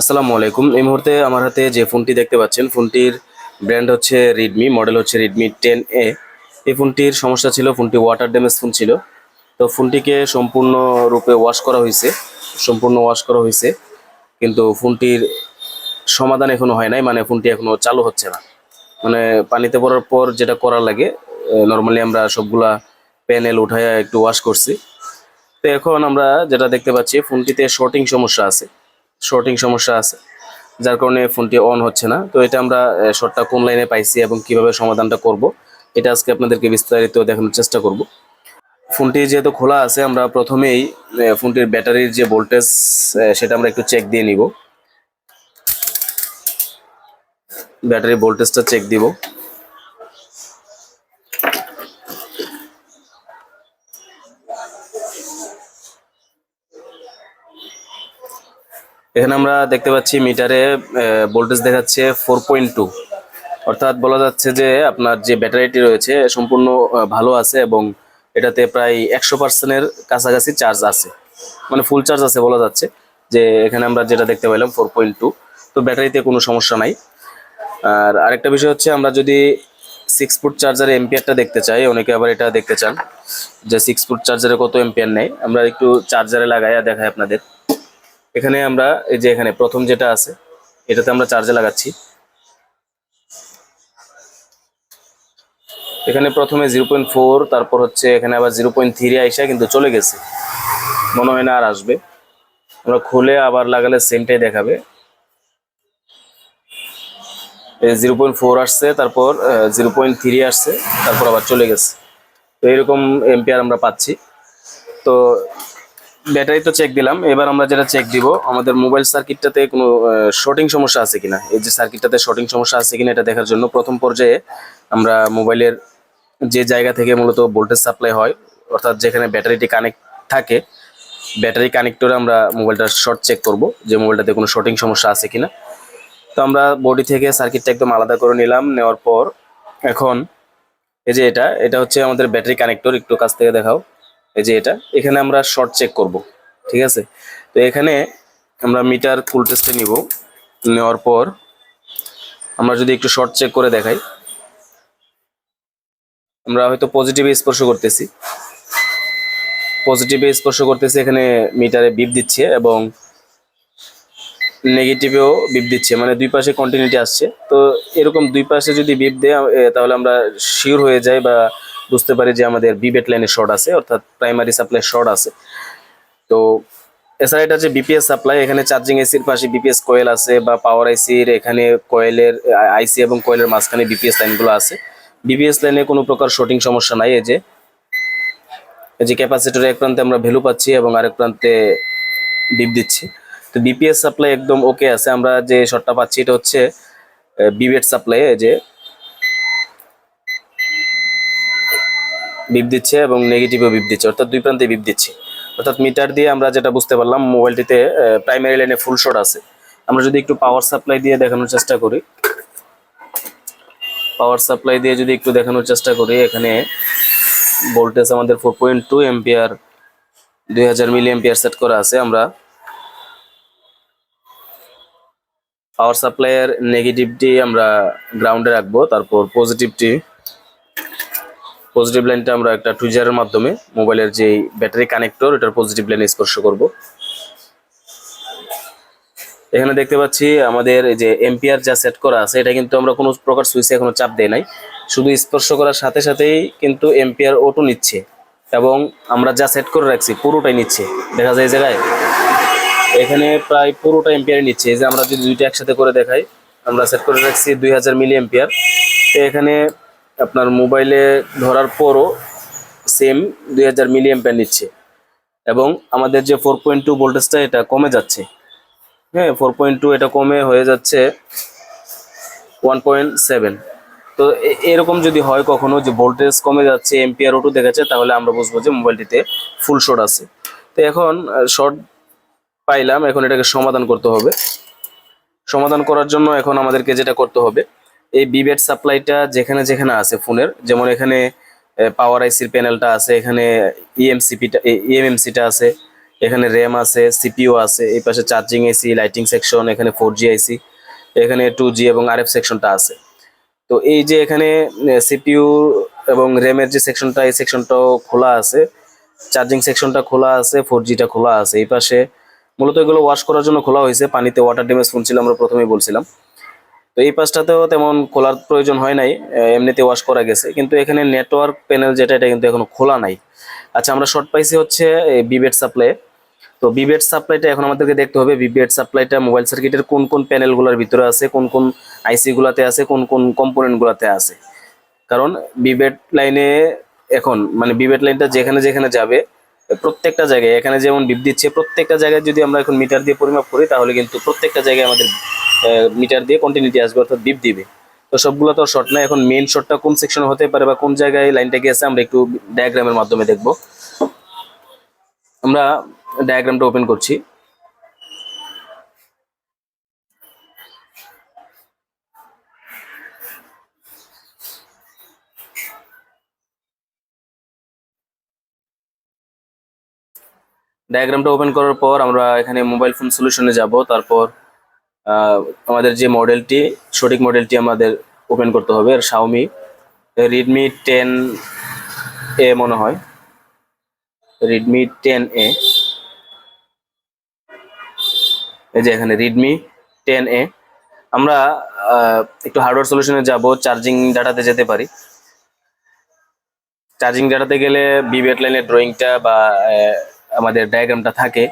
আসসালামু আলাইকুম। এই মুহূর্তে আমার হাতে যে ফোনটি দেখতে পাচ্ছেন, ফোনটির ব্র্যান্ড হচ্ছে রেডমি মডেল হচ্ছে রেডমি টেন এ এই ফোনটির সমস্যা ছিল, ফোনটি ওয়াটার ড্যামেজ ফোন ছিল। তো ফোনটিকে সম্পূর্ণ রূপে ওয়াশ করা হয়েছে, সম্পূর্ণ ওয়াশ করা হয়েছে। কিন্তু ফোনটির সমাধান এখনও হয় নাই মানে ফোনটি এখনও চালু হচ্ছে না। মানে পানিতে পড়ার পর যেটা করার লাগে নর্মালি আমরা সবগুলা প্যানেল উঠায় একটু ওয়াশ করছি। তো এখন আমরা যেটা দেখতে পাচ্ছি, ফোনটিতে শর্টিং সমস্যা আছে। শর্টিং সমস্যা আছে, যার কারণে ফোনটি অন হচ্ছে না। তো এটা আমরা শর্টটা কোন লাইনে পাইছি এবং কীভাবে সমাধানটা করব, এটা আজকে আপনাদেরকে বিস্তারিত দেখানোর চেষ্টা করব। ফোনটি যেহেতু খোলা আছে, আমরা প্রথমেই ফোনটির ব্যাটারির যে ভোল্টেজ সেটা আমরা একটু চেক দিয়ে নিব। ব্যাটারি ভোল্টেজটা চেক দিব। এখানে আমরা দেখতে পাচ্ছি মিটারে ভোল্টেজ দেখাচ্ছে ফোর পয়েন্ট টু অর্থাৎ বলা যাচ্ছে যে আপনার যে ব্যাটারিটি রয়েছে সম্পূর্ণ ভালো আছে এবং এটাতে প্রায় একশো পার্সেন্টের কাছাকাছি চার্জ আছে। মানে ফুল চার্জ আছে বলা যাচ্ছে, যে এখানে আমরা যেটা দেখতে পাইলাম ফোর পয়েন্ট টু তো ব্যাটারিতে কোনো সমস্যা নাই। আর আরেকটা বিষয় হচ্ছে, আমরা যদি সিক্স ফুট চার্জারে এম্পিয়ারটা দেখতে চাই, অনেকে আবার এটা দেখতে চান, যে সিক্স ফুট চার্জারে কত এম্পিয়ার নেয়। আমরা একটু চার্জারে লাগাই আর দেখাই আপনাদের। এখানে আমরা এই যে এখানে প্রথম যেটা আছে, এটাতে আমরা চার্জে লাগাচ্ছি। এখানে প্রথমে জিরো পয়েন্ট ফোর তারপর হচ্ছে এখানে আবার জিরো পয়েন্ট থ্রি আইসা কিন্তু চলে গেছে। মনে হয় না আর আসবে। আমরা খুলে আবার লাগালে সেমটাই দেখাবে। জিরো পয়েন্ট ফোর আসছে, তারপর জিরো পয়েন্ট থ্রি আসছে, তারপর আবার চলে গেছে। তো এরকম এম্পিয়ার আমরা পাচ্ছি। তো ব্যাটারি তো চেক দিলাম। এবার আমরা যেটা চেক দিব, আমাদের মোবাইল সার্কিটটাতে কোনো শর্টিং সমস্যা আছে কিনা? এই যে সার্কিটটাতে শর্টিং সমস্যা আছে কিনা এটা দেখার জন্য প্রথম পর্যায়ে আমরা মোবাইলের যে জায়গা থেকে মূলত ভোল্টেজ সাপ্লাই হয়, অর্থাৎ যেখানে ব্যাটারিটি কানেক্ট থাকে, ব্যাটারি কানেক্টরে আমরা মোবাইলটা শর্ট চেক করব যে মোবাইলটাতে কোনো শর্টিং সমস্যা আছে কিনা। তো আমরা বডি থেকে সার্কিটটা একদম আলাদা করে নিলাম, নেওয়ার পর এখন এই যে এটা এটা হচ্ছে আমাদের ব্যাটারি কানেক্টর একটু কাছ থেকে দেখাও। এই যে এটা, এখানে আমরা শর্ট চেক করব, ঠিক আছে? তো এখানে আমরা মিটার ফুল টেস্টে নিব। নেওয়ার পর আমরা যদি একটু শর্ট চেক করে দেখাই। আমরা হয়তো পজিটিভে স্পর্শ করতেছি। পজিটিভে স্পর্শ করতেছি, এখানে মিটারে বিপ দিচ্ছে এবং নেগেটিভেও বিপ দিচ্ছে মানে দুই পাশে কন্টিনিউটি আসছে। তো এরকম দুই পাশে যদি বিপ দেয় তাহলে আমরা শিওর হয়ে যাই বা বুঝতে পারি যে আমাদের বিবেট লাইনে শর্ট আছে, অর্থাৎ প্রাইমারি সাপ্লাই শর্ট আছে। তো এছাড়া এটা যে বিপিএস সাপ্লাই এখানে চার্জিং এসির পাশে বিপিএস কয়েল আছে বা পাওয়ার আইসির এখানে কয়েলের আইসি এবং কয়েলের মাঝখানে বিপিএস লাইনগুলো আছে। বিপিএস লাইনে কোনো প্রকার শর্টিং সমস্যা নাই, এই যে এই যে ক্যাপাসিটরের এক প্রান্তে আমরা ভ্যালু পাচ্ছি এবং আরেক প্রান্তে বিপ দিচ্ছি। তো বিপিএস সাপ্লাই একদম ওকে আছে, আমরা যে শর্টটা পাচ্ছি এটা হচ্ছে বিবেট সাপ্লাই যে বিপ দিচ্ছে এবং নেগেটিভও বিপ দিচ্ছে, অর্থাৎ দুই প্রান্তে বিপ দিচ্ছে। অর্থাৎ মিটার দিয়ে আমরা যেটা বুঝতে পারলাম, মোবাইলটিতে প্রাইমারি লাইনে ফুল শট আছে। আমরা যদি একটু পাওয়ার সাপ্লাই দিয়ে দেখানোর চেষ্টা করি। পাওয়ার সাপ্লাই দিয়ে যদি একটু দেখানোর চেষ্টা করি, এখানে ভোল্টেজ আমাদের ফোর পয়েন্ট টু এম্পিয়ার দুই হাজার মিলি এম্পিয়ার সেট করা আছে আমরা। পাওয়ার সাপ্লাইয়ের নেগেটিভটি আমরা গ্রাউন্ডে রাখব, তারপর পজিটিভটি পজিটিভ লাইনটা আমরা একটা টুইজারের মাধ্যমে মোবাইলের যে ব্যাটারি কানেক্টর এটার পজিটিভ লাইনে স্পর্শ করব। এখানে দেখতে পাচ্ছি আমাদের যে এম্পিয়ার যা সেট করা আছে, এটা কিন্তু আমরা কোনো প্রকার সুইচে এখনও চাপ দেই নাই। শুধু স্পর্শ করার সাথে সাথেই কিন্তু এম্পিয়ার অটো নিচ্ছে এবং আমরা যা সেট করে রাখছি পুরোটাই নিচ্ছে। দেখা যায় এই জায়গায়? এখানে প্রায় পুরোটা এম্পিয়ার নিচ্ছে। এই যে আমরা যদি দুইটা একসাথে করে দেখাই, আমরা সেট করে রাখছি দুই হাজার মিলি এম্পিয়ার তো এখানে আপনার মোবাইলে ধরার পরও সেম দুই হাজার মিলি এম্পিয়ার নিচ্ছে। এবং আমাদের যে ফোর পয়েন্ট টু ভোল্টেজটা এটা কমে যাচ্ছে। হ্যাঁ ফোর পয়েন্ট টু এটা কমে হয়ে যাচ্ছে ওয়ান পয়েন্ট সেভেন তো এরকম যদি হয় কখনো যে ভোল্টেজ কমে যাচ্ছে এম্পিয়ার ওটু দেখাচ্ছে তাহলে আমরা বুঝব যে মোবাইলটিতে ফুল শর্ট আছে। তো এখন শর্ট পাইলাম, এখন এটাকে সমাধান করতে হবে। সমাধান করার জন্য এখন আমাদেরকে যেটা করতে হবে এই বিবেট সাপ্লাইটা যেখানে যেখানে আছে ফোনের, যেমন এখানে পাওয়ার আইসির প্যানেলটা আছে, এখানে E ইএমসিপিটা ইএমএমসিটা আছে, এখানে র্যাম আছে সিপিও আছে, এই পাশে চার্জিং এসি লাইটিং সেকশন এখানে ফোর জি আইসি এখানে টু জি এবং আরএফ সেকশনটা আছে। তো এই যে এখানে সিপিইউ এবং র্যামের যে সেকশনটা এই সেকশনটাও খোলা আছে চার্জিং সেকশনটা খোলা আছে ফোর জিটা খোলা আছে, এই পাশে মূলত এগুলো ওয়াশ করার জন্য খোলা হয়েছে, পানিতে ওয়াটার ড্যামেজ শুনছিলাম আমরা প্রথমেই বলছিলাম। তো এই পাশটাতেও তেমন খোলার প্রয়োজন হয় নাই এমনিতে ওয়াশ করা গেছে। কিন্তু এখানে নেটওয়ার্ক প্যানেল যেটা, এটা কিন্তু এখনও খোলা নাই। আচ্ছা আমরা শর্ট পাইছি হচ্ছে বিবেট সাপ্লাই তো বিবেট সাপ্লাইটা এখন আমাদেরকে দেখতে হবে বিবেট সাপ্লাইটা মোবাইল সার্কিটের কোন কোন প্যানেলগুলোর ভিতরে আছে, কোন কোন আইসি গুলাতে আছে, কোন কোন কম্পোনেন্ট গুলাতে আছে। কারণ বিবেট লাইনে এখন মানে বিবেট লাইনটা যেখানে যেখানে যাবে, প্রত্যেকটা জায়গায়, এখানে যেমন বিপ দিচ্ছে, প্রত্যেকটা জায়গায় যদি আমরা এখন মিটার দিয়ে পরিমাপ করি, তাহলে কিন্তু প্রত্যেকটা জায়গায় আমাদের মিটার দিয়ে কন্টিনিউটি আসবে, অর্থাৎ বিপ দিবে। তো সবগুলো তো শর্ট না, এখন মেইন শর্টটা কোন সেকশনে হতে পারে বা কোন জায়গায় লাইনটা গেছে আমরা একটু ডায়াগ্রামের মাধ্যমে দেখব। আমরা ডায়াগ্রামটা ওপেন করছি। ডায়াগ্রামটা ওপেন করার পর আমরা এখানে মোবাইল ফোন সলিউশনে যাব, তারপর আমাদের যে মডেলটি, সঠিক মডেলটি আমাদের ওপেন করতে হবে, আর শাওমি রেডমি টেন এ মনে হয়। রেডমি টেন এ এই যে এখানে রেডমি টেন এ আমরা একটু হার্ডওয়্যার সলিউশনে যাব চার্জিং ডাটাতে যেতে পারি। চার্জিং ডাটাতে গেলে বিবেট লাইনের ড্রয়িংটা বা আমাদের ডায়াগ্রামটা থাকে।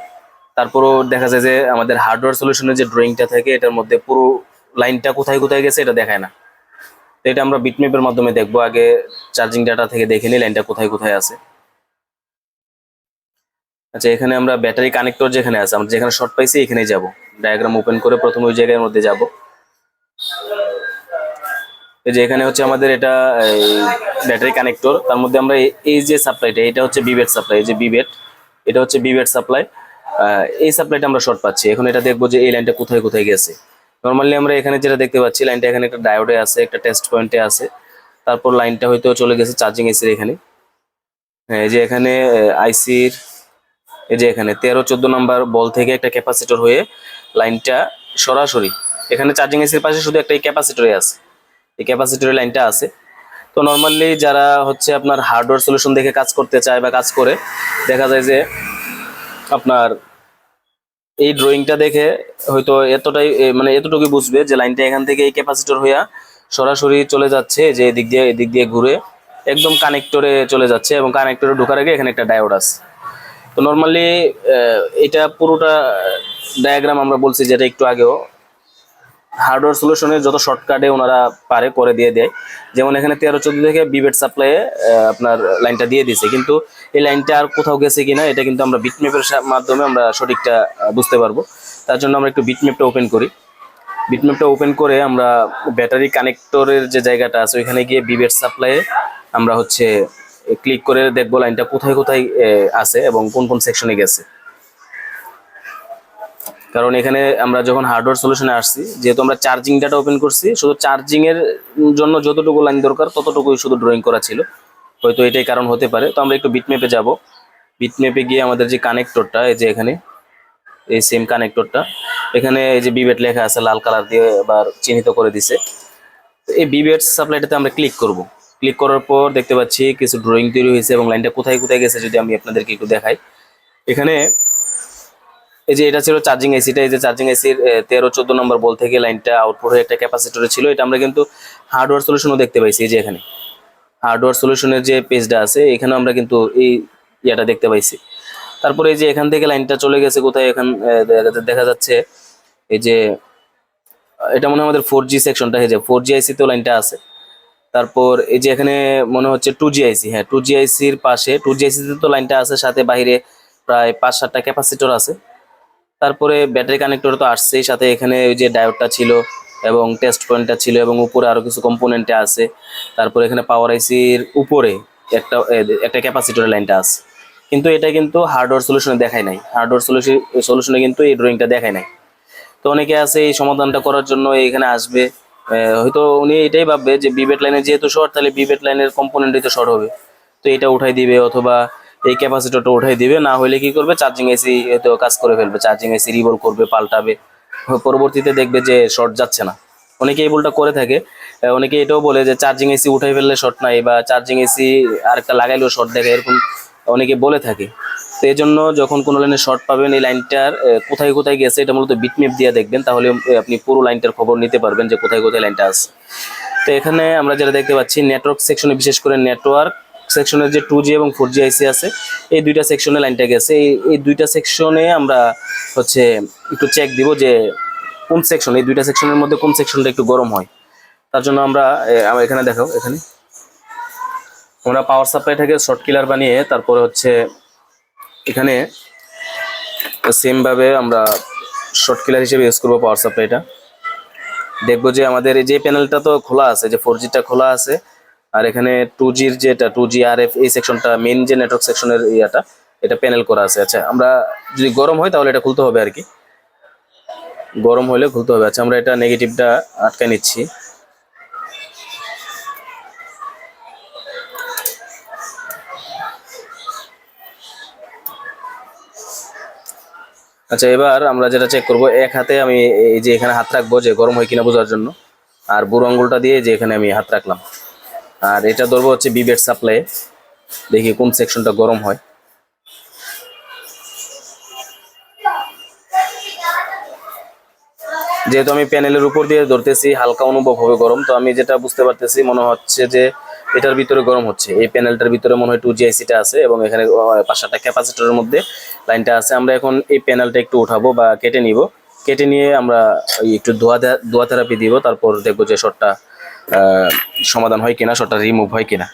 তারপরও দেখা যায় যে আমাদের হার্ডওয়্যার সলিউশনের যে ড্রয়িংটা থাকে, এটার মধ্যে পুরো লাইনটা কোথায় কোথায় গেছে এটা দেখায় না। তো এটা আমরা বিটম্যাপের মাধ্যমে দেখব, আগে চার্জিং ডাটা থেকে দেখে নিই লাইনটা কোথায় কোথায় আছে। আচ্ছা এখানে আমরা ব্যাটারি কানেক্টর যেখানে আছে, আমরা যেখানে শর্ট পাইছি এখানেই যাব। ডায়াগ্রাম ওপেন করে প্রথমে ওই জায়গার মধ্যে যাব। এই যে এখানে হচ্ছে আমাদের এটা ব্যাটারি কানেক্টর তার মধ্যে আমরা এই- যে সাপ্লাইটা এটা হচ্ছে বিবেট সাপ্লাই এই যে বিবেট এটা হচ্ছে বিবেট সাপ্লাই এই সাপ্লাইটা আমরা শর্ট পাচ্ছি। এখন এটা দেখব যে এই লাইনটা কোথায় কোথায় গেছে। নর্মালি আমরা এখানে যেটা দেখতে পাচ্ছি লাইনটা এখানে একটা ডায়োডে আছে, একটা টেস্ট পয়েন্টে আছে। তারপর লাইনটা হয়তো চলে গেছে চার্জিং এসির এখানে। হ্যাঁ এই যে এখানে আইসির এই যে এখানে, তেরো, চোদ্দ নাম্বার বল থেকে একটা ক্যাপাসিটর হয়ে লাইনটা সরাসরি, এখানে চার্জিং এসির পাশে শুধু একটা ক্যাপাসিটরে আছে। এই ক্যাপাসিটরের লাইনটা আছে। তো নর্মালি যারা হচ্ছে আপনার হার্ডওয়্যার সলিউশন দেখে কাজ করতে চায় বা কাজ করে, দেখা যায় যে আপনার এই ড্রয়িংটা দেখে হয়তো এতটাই মানে এতটুকু বুঝবে যে লাইনটা এখান থেকে এই ক্যাপাসিটর হইয়া সরাসরি চলে যাচ্ছে, যে এদিক দিয়ে এদিক দিয়ে ঘুরে একদম কানেক্টরে চলে যাচ্ছে এবং কানেক্টরে ঢোকার আগে এখানে একটা ডায়োড আছে। তো নর্মালি এটা পুরোটা ডায়াগ্রাম আমরা বলছি যেটা একটু আগেও হার্ডওয়্যার সলিউশনের যত শর্টকাটে ওনারা পারে, করে দিয়ে দেয়। যেমন এখানে তেরো চোদ্দ থেকে বিবেট সাপ্লাইয়ে আপনার লাইনটা দিয়ে দিছে কিন্তু এই লাইনটা আর কোথাও গেছে কিনা, এটা কিন্তু আমরা বিটম্যাপের মাধ্যমে আমরা সঠিকটা বুঝতে পারব। তার জন্য আমরা একটু বিটম্যাপটা ওপেন করি। বিটম্যাপটা ওপেন করে আমরা ব্যাটারি কানেক্টরের যে জায়গাটা আছে, ওইখানে গিয়ে বিবেট সাপ্লাইয়ে আমরা হচ্ছে ক্লিক করে দেখব লাইনটা কোথায় কোথায় আছে এবং কোন কোন সেকশনে গেছে। কারণ এখানে আমরা যখন হার্ডওয়্যার সলিউশনে আসছি, যেহেতু আমরা চার্জিং ডাটা ওপেন করছি, শুধু চার্জিং এর জন্য যতটুকু লাইন দরকার, ততটুকুই শুধু ড্রয়িং করা ছিল। হয়তো এটাই কারণ হতে পারে। তো আমরা একটু বিটম্যাপে যাব। বিটম্যাপে গিয়ে আমাদের যে কানেক্টরটা এই যে এখানে, এই সেম কানেক্টরটা এখানে এই যে বিবেট লেখা আছে, লাল কালার দিয়ে এবার চিহ্নিত করে দিছে। এই বিবেট সাপ্লাইটাতে আমরা ক্লিক করব। ক্লিক করার পর দেখতে পাচ্ছি কিছু ড্রয়িং তৈরি হয়েছে এবং লাইনটা কোথায় কোথায় গেছে যদি আমি আপনাদেরকে একটু দেখাই। এখানে এই যে এটা ছিল চার্জিং এসিটা এই যে চার্জিং এসির তেরো, চোদ্দ নম্বর বল থেকে লাইনটা আউটপুট হয়ে একটা ক্যাপাসিটরে ছিল। এটা আমরা কিন্তু হার্ডওয়্যার সলিউশনও দেখতে পাইছি এই যে এখানে। হার্ডওয়্যার সলিউশনের যে পেজটা আছে এখানে আমরা কিন্তু এই ইয়াটা দেখতে পাইছি। তারপরে এই যে এখান থেকে লাইনটা চলে গেছে কোথায়? এখান দেখা- যাচ্ছে এই যে, এটা মনে হয় আমাদের ফোর জি সেকশনটা এই যে ফোর জি আইসিতেও লাইনটা আছে। তারপর এই যে এখানে মনে হচ্ছে টু জি আইসি হ্যাঁ টু জি আইসির পাশে টু জি আইসিতে তো লাইনটা আছে, সাথে বাইরে প্রায় পাঁচ সাতটা ক্যাপাসিটর আছে। তারপরে ব্যাটারি কানেক্টর তো আসছেই, সাথে এখানে ওই যে ডায়োডটা ছিল এবং টেস্ট পয়েন্টটা ছিল এবং উপরে আরও কিছু কম্পোনেন্টে আছে। তারপরে এখানে পাওয়ার আইসির উপরে একটা একটা ক্যাপাসিটরের লাইনটা আছে। কিন্তু এটা কিন্তু হার্ডওয়্যার সলিউশনে দেখায় নাই। হার্ডওয়্যার সলিউশন সলিউশনে কিন্তু এই ড্রয়িংটা দেখায় নাই। তো অনেকে আছে এই সমাধানটা করার জন্য এখানে আসবে। হয়তো উনি এটাই ভাববে যে বিবেট লাইনে যেহেতু শর্ট তাহলে বিবেট লাইনের কম্পোনেন্টই তো শর্ট হবে। তো এটা উঠাই দিবে অথবা এই ক্যাপাসিটরটা উঠাই দিবে, না হলে কি করবে? চার্জিং এসি হয়তো কাজ করে ফেলবে চার্জিং এসি রিভল করবে, পাল্টাবে। পরবর্তীতে দেখবে যে শর্ট যাচ্ছে না। অনেকে এই ভুলটা করে থাকে। অনেকে এটাও বলে যে চার্জিং এসি উঠাই ফেললে শর্ট নাই বা চার্জিং এসি আর একটা লাগাইলেও শর্ট দেখে, এরকম অনেকে বলে থাকে। তো এই জন্য যখন কোনো লাইনে শর্ট পাবেন, এই লাইনটার কোথায় কোথায় গেছে, এটা মূলত বিটমেপ দিয়ে দেখবেন, তাহলে আপনি পুরো লাইনটার খবর নিতে পারবেন যে কোথায় কোথায় লাইনটা আছে। তো এখানে আমরা যেটা দেখতে পাচ্ছি নেটওয়ার্ক সেকশনে বিশেষ করে নেটওয়ার্ক সেকশনের যে টু জি এবং ফোর জি আইসি আছে, এই দুইটা সেকশনে লাইনটা গেছে। এই এই দুইটা সেকশনে আমরা হচ্ছে একটু চেক দিব যে কোন সেকশন এই দুইটা সেকশনের মধ্যে কোন সেকশনটা একটু গরম হয়। তার জন্য আমরা আমরা এখানে দেখাও, এখানে। আমরা পাওয়ার সাপ্লাইটাকে শর্ট কিলার বানিয়ে তারপরে হচ্ছে এখানে সেমভাবে আমরা শর্ট কিলার হিসেবে ইউজ করব পাওয়ার সাপ্লাইটা দেখব যে আমাদের এই যে প্যানেলটা তো খোলা আছে, যে ফোর জিটা খোলা আছে আর এখানে টু জির যেটা টু জি আর এফ এই সেকশনটা মেন যে নেটওয়ার্ক সেকশনের ইয়াটা, এটা প্যানেল করা আছে। আচ্ছা আমরা যদি গরম হয় তাহলে এটা খুলতে হবে আর কি গরম হলে খুলতে হবে। আচ্ছা আমরা এটা নেগেটিভটা আটকে নিচ্ছি। আচ্ছা এবার আমরা যেটা চেক করব, এক হাতে আমি এই যে এখানে হাত রাখব যে গরম হয় কিনা বোঝার জন্য। আর বুড়ো আঙ্গুলটা দিয়ে যে এখানে আমি হাত রাখলাম। আর এটা ধরবো হচ্ছে বিবেট সাপ্লাই দেখি কোন সেকশনটা গরম হয়। যেহেতু আমি প্যানেলের উপর দিয়ে ধরতেছি, হালকা অনুভব হবে গরম। তো আমি যেটা বুঝতে পারতেছি, মনে হচ্ছে যে এটার ভিতরে গরম হচ্ছে। এই প্যানেলটার ভিতরে মনে হয় টু জিআইসিটা আছে এবং এখানে পাঁচটা ক্যাপাসিটরের মধ্যে লাইনটা আছে। আমরা এখন এই প্যানেলটা একটু উঠাবো বা কেটে নিব। কেটে নিয়ে আমরা একটু ধোয়া ধোয়া থেরাপি দিব, তারপর দেখব যে শর্টটা সমাধান হয় কিনা সেটা রিমুভ হয় কিনা?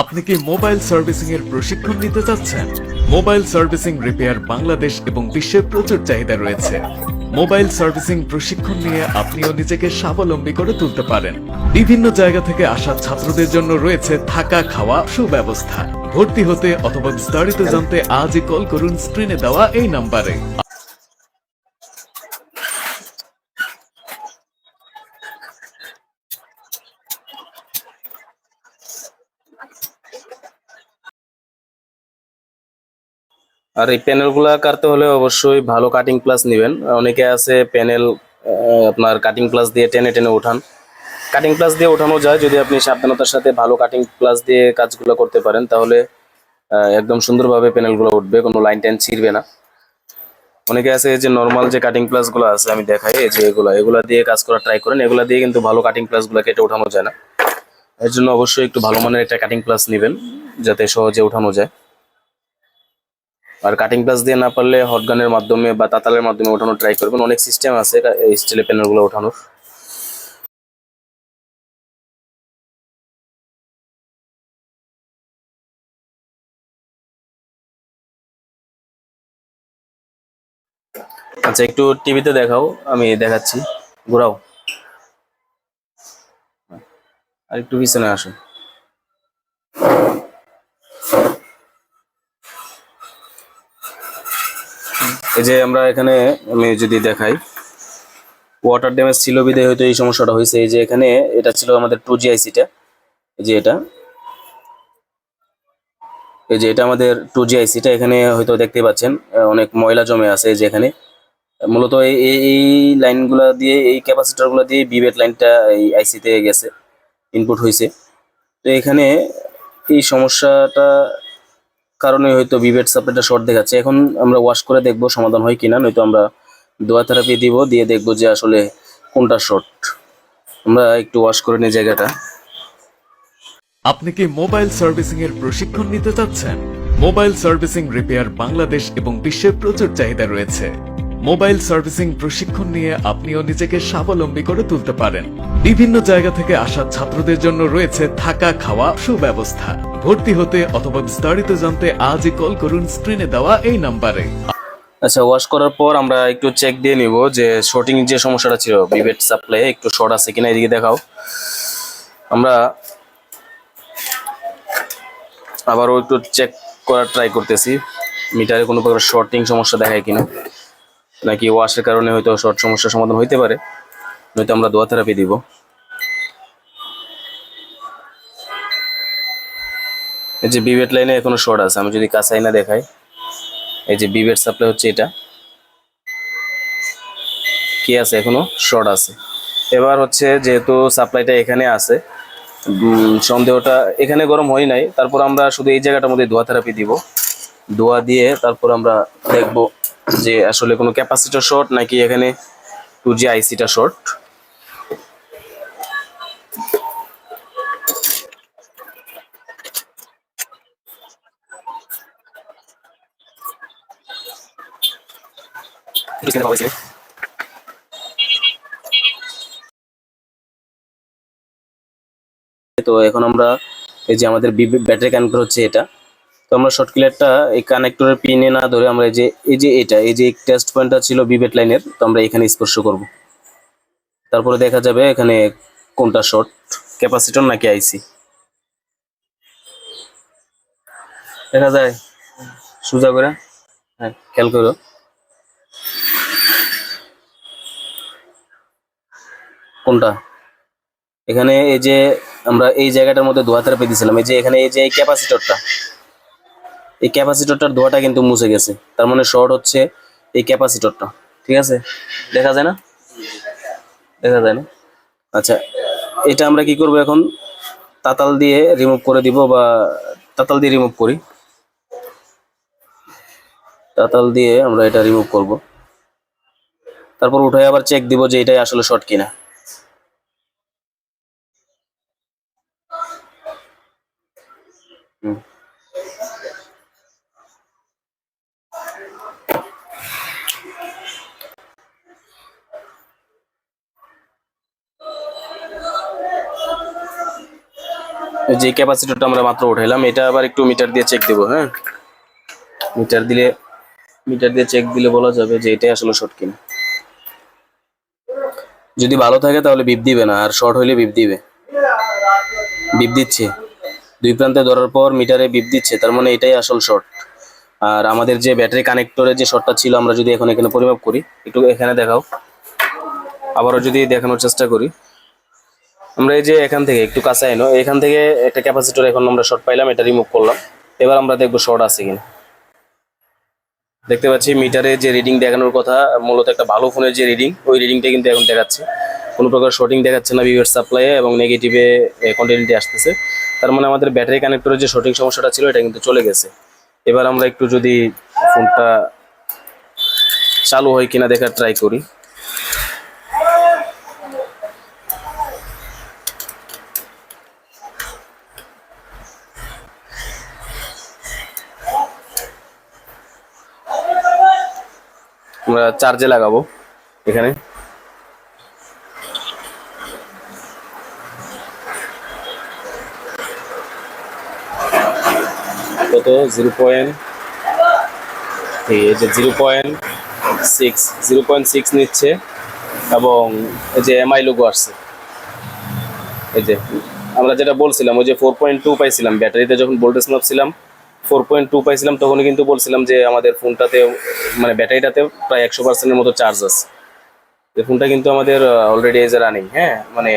আপনি কি মোবাইল সার্ভিসিং এর প্রশিক্ষণ নিতে চাচ্ছেন? মোবাইল সার্ভিসিং রিপেয়ার বাংলাদেশ এবং বিশ্বের প্রচুর চাহিদা রয়েছে। মোবাইল সার্ভিসিং প্রশিক্ষণ নিয়ে আপনিও নিজেকে স্বাবলম্বী করে তুলতে পারেন। বিভিন্ন জায়গা থেকে আসা ছাত্রদের জন্য রয়েছে থাকা খাওয়া সুব্যবস্থা। ভর্তি হতে অথবা বিস্তারিত জানতে আজই কল করুন স্ক্রিনে দেওয়া এই নাম্বারে। আর এই প্যানেলগুলা কাটতে হলে অবশ্যই ভালো কাটিং প্লাস নেবেন। অনেকে আছে প্যানেল আপনার কাটিং প্লাস দিয়ে টেনে টেনে ওঠান। কাটিং প্লাস দিয়ে ওঠানো যায়, যদি আপনি সাবধানতার সাথে ভালো কাটিং প্লাস দিয়ে কাজগুলো করতে পারেন, তাহলে একদম সুন্দরভাবে প্যানেলগুলো উঠবে, কোনো লাইন টাইন ছিঁড়বে না। অনেকে আছে যে নর্মাল যে কাটিং প্লাসগুলো আছে, আমি দেখাই, এই যে এগুলা এগুলা দিয়ে কাজ করা ট্রাই করেন, এগুলা দিয়ে কিন্তু ভালো কাটিং প্লাসগুলা কেটে ওঠানো যায় না। এর জন্য অবশ্যই একটু ভালো মানের একটা কাটিং প্লাস নেবেন, যাতে সহজে ওঠানো যায়। আর কাটিং প্লাস দিয়ে না পারলে হটগানের মাধ্যমে বা তাতালের মাধ্যমে ওঠানোর ট্রাই করবেন। অনেক সিস্টেম আছে এই স্টিলের প্যানেলগুলো ওঠানোর। আচ্ছা একটু টিভিতে দেখাও, আমি দেখাচ্ছি। ঘোরাও। আর একটু পিছনে আসো এই যে আমরা এখানে, আমি যদি দেখাই ওয়াটার ড্যামেজ ছিল বিদে হয়তো এই সমস্যাটা হয়েছে। এই যে এখানে, এটা ছিল আমাদের টু জি আইসিটা এই যে এটা। এই যে এটা আমাদের টু জি আইসিটা এখানে হয়তো দেখতে পাচ্ছেন অনেক ময়লা জমে আছে এই যে এখানে। মূলত এই- এই লাইনগুলো দিয়ে, এই ক্যাপাসিটরগুলো দিয়ে বিবেট লাইনটা এই আইসিতে গেছে ইনপুট হয়েছে। তো এখানে এই সমস্যাটা কারণে হয়তো ভিভেট সাপ্লাইটা শর্ট দেখাচ্ছে। এখন আমরা ওয়াশ করে দেখব সমাধান হয় কিনা, নয়তো আমরা দোয়া থেরাপি দিব, দিয়ে দেখব যে আসলে কোনটা শর্ট আমরা একটু ওয়াশ করে নিই জায়গাটা। আপনি কি মোবাইল সার্ভিসিং এর প্রশিক্ষণ নিতে চাচ্ছেন? মোবাইল সার্ভিসিং রিপেয়ার বাংলাদেশ এবং বিশ্বের প্রচুর চাহিদা রয়েছে। মোবাইল সার্ভিসিং প্রশিক্ষণ নিয়ে আপনিও নিজেকে স্বাবলম্বী করে তুলতে পারেন। বিভিন্ন জায়গা থেকে আসা ছাত্রদের জন্য রয়েছে থাকা খাওয়া সুব্যবস্থা। ভর্তি হতে অথবা বিস্তারিত জানতে আজই কল করুন স্ক্রিনে দেওয়া এই নাম্বারে। আচ্ছা ওয়াশ করার পর আমরা একটু চেক দিয়ে নিব যে শর্টিং যে সমস্যাটা ছিল বিবেট সাপ্লাই একটু শর্ট আছে কিনা এদিকে দেখাও। আমরা আবারও একটু চেক করার ট্রাই করতেছি মিটারে কোনো প্রকার শর্টিং সমস্যা দেখায় কিনা। নাকি ওয়াশের কারণে হয়তো শর্ট সমস্যার সমাধান হইতে পারে। নয়তো আমরা দোয়া থেরাপি দিব। এই যে বিবেট লাইনে এখনও শর্ট আছে, আমি যদি কাছে না দেখাই। এই যে বিবেট সাপ্লাই হচ্ছে এটা। কি আছে এখনও? শর্ট আছে। এবার হচ্ছে যেহেতু সাপ্লাইটা এখানে আছে সন্দেহটা এখানে গরম হয় নাই। তারপর আমরা শুধু এই জায়গাটার মধ্যে ধোয়া থেরাপি দিব। ধোয়া দিয়ে তারপর আমরা দেখব যে আসলে কোনো ক্যাপাসিটার শর্ট নাকি এখানে টু জি আইসিটা শর্ট? তো এখন আমরা এই যে আমাদের ব্যাটারি কানেক্টর হচ্ছে এটা। তো আমরা শর্ট ক্লিয়ারটা এই কানেক্টরের পিনে না ধরে আমরা এই যে এই যে এটা, এই যে টেস্ট পয়েন্টটা ছিল বিবেট লাইনের তো আমরা এখানে স্পর্শ করব। তারপরে দেখা যাবে এখানে কোনটা শর্ট ক্যাপাসিটর নাকি আইসি দেখা যায়? সোজা করে? হ্যাঁ খেয়াল করো। কোনটা? এখানে এই যে আমরা এই জায়গাটার মধ্যে ধোয়া থেরাপি দিয়েছিলাম, এই যে এখানে এই যে ক্যাপাসিটরটা এই ক্যাপাসিটরটার ধোয়াটা কিন্তু মুছে গেছে। তার মানে শর্ট হচ্ছে এই ক্যাপাসিটরটা, ঠিক আছে? দেখা যায় না? দেখা যায় না? আচ্ছা এটা আমরা কি করব এখন? তাতাল দিয়ে রিমুভ করে দিব বা তাতাল দিয়ে রিমুভ করি? তাতাল দিয়ে আমরা এটা রিমুভ করব। তারপর উঠে আবার চেক দিব যে এটাই আসলে শর্ট কিনা। যে ক্যাপাসিটরটা আমরা মাত্র উঠাইলাম, এটা আবার একটু মিটার দিয়ে চেক দেবো হ্যাঁ? মিটার দিলে, মিটার দিয়ে চেক দিলে বলা যাবে যে এটাই আসলে শর্ট কিনা। যদি ভালো থাকে তাহলে বিপ দিবে না, আর শর্ট হইলে বিপ দিবে। বিপ দিচ্ছে। দুই প্রান্তে ধরার পর মিটারে বিপ দিচ্ছে, তার মানে এটাই আসল শর্ট আর আমাদের যে ব্যাটারি কানেক্টরের যে শর্টটা ছিল, আমরা যদি এখন এখানে পরিমাপ করি, একটু এখানে দেখাও। আবারও যদি দেখানোর চেষ্টা করি। আমরা এই যে এখান থেকে একটু কাছে এনো এখান থেকে একটা ক্যাপাসিটর এখন আমরা শর্ট পাইলাম, এটা রিমুভ করলাম। এবার আমরা দেখব শর্ট আছে কিনা। দেখতে পাচ্ছি মিটারে যে রিডিং দেখানোর কথা, মূলত একটা ভালো ফোনের যে রিডিং ওই রিডিংটা কিন্তু এখন দেখাচ্ছে। কোনো প্রকার শর্টিং দেখাচ্ছে না ভিভের সাপ্লাইয়ে এবং নেগেটিভে কন্টিনিউটি আসতেছে। তার মানে আমাদের ব্যাটারি কানেক্টরের যে শর্টিং সমস্যাটা ছিল, এটা কিন্তু চলে গেছে। এবার আমরা একটু যদি ফোনটা চালু হয় কিনা দেখার ট্রাই করি। আমরা চার্জে লাগাবো এখানে। কত? জিরো পয়েন্ট এই যে zero point six, zero point six নিচ্ছে এবং এই যে এমআই লোগো আসছে। এই যে আমরা যেটা বলছিলাম, ওই যে ফোর পয়েন্ট টু পাইছিলাম ব্যাটারিতে যখন ভোল্টেজ মাপছিলাম ফোর পয়েন্ট টু পাইছিলাম তখন কিন্তু বলছিলাম যে আমাদের ফোনটাতে মানে ব্যাটারিটাতে প্রায় একশো পার্সেন্টের মতো চার্জ আছে। ফোনটা কিন্তু আমাদের অলরেডি এজ রানিং হ্যাঁ? মানে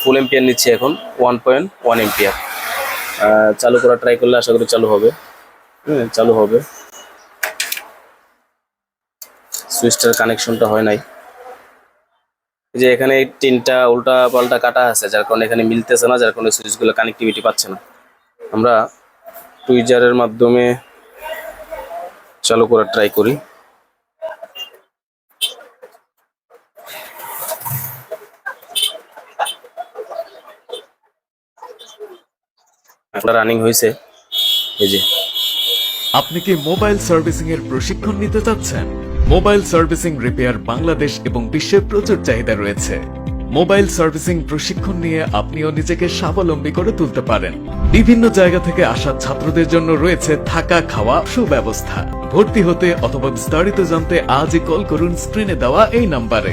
ফুল এম্পিয়ার নিচ্ছে এখন ওয়ান পয়েন্ট ওয়ান এম্পিয়ার চালু করা ট্রাই করলে আশা করি চালু হবে। হ্যাঁ চালু হবে। সুইচটার কানেকশনটা হয় নাই। যে এখানে তিনটা উল্টা পাল্টা কাটা আছে, যার কারণে এখানে মিলতেছে না, যার কারণে সুইচগুলো কানেক্টিভিটি পাচ্ছে না। আমরা টুইজারের মাধ্যমে চালু করার ট্রাই করি। রানিং হয়েছে এই যে। আপনি কি মোবাইল সার্ভিসিং এর প্রশিক্ষণ নিতে চাচ্ছেন? মোবাইল সার্ভিসিং রিপেয়ার বাংলাদেশ এবং বিশ্বে প্রচুর চাহিদা রয়েছে। মোবাইল সার্ভিসিং প্রশিক্ষণ নিয়ে আপনিও নিজেকে স্বাবলম্বী করে তুলতে পারেন। বিভিন্ন জায়গা থেকে আসা ছাত্রদের জন্য রয়েছে থাকা খাওয়া সুব্যবস্থা। ভর্তি হতে অথবা বিস্তারিত জানতে আজই কল করুন স্ক্রিনে দেওয়া এই নাম্বারে।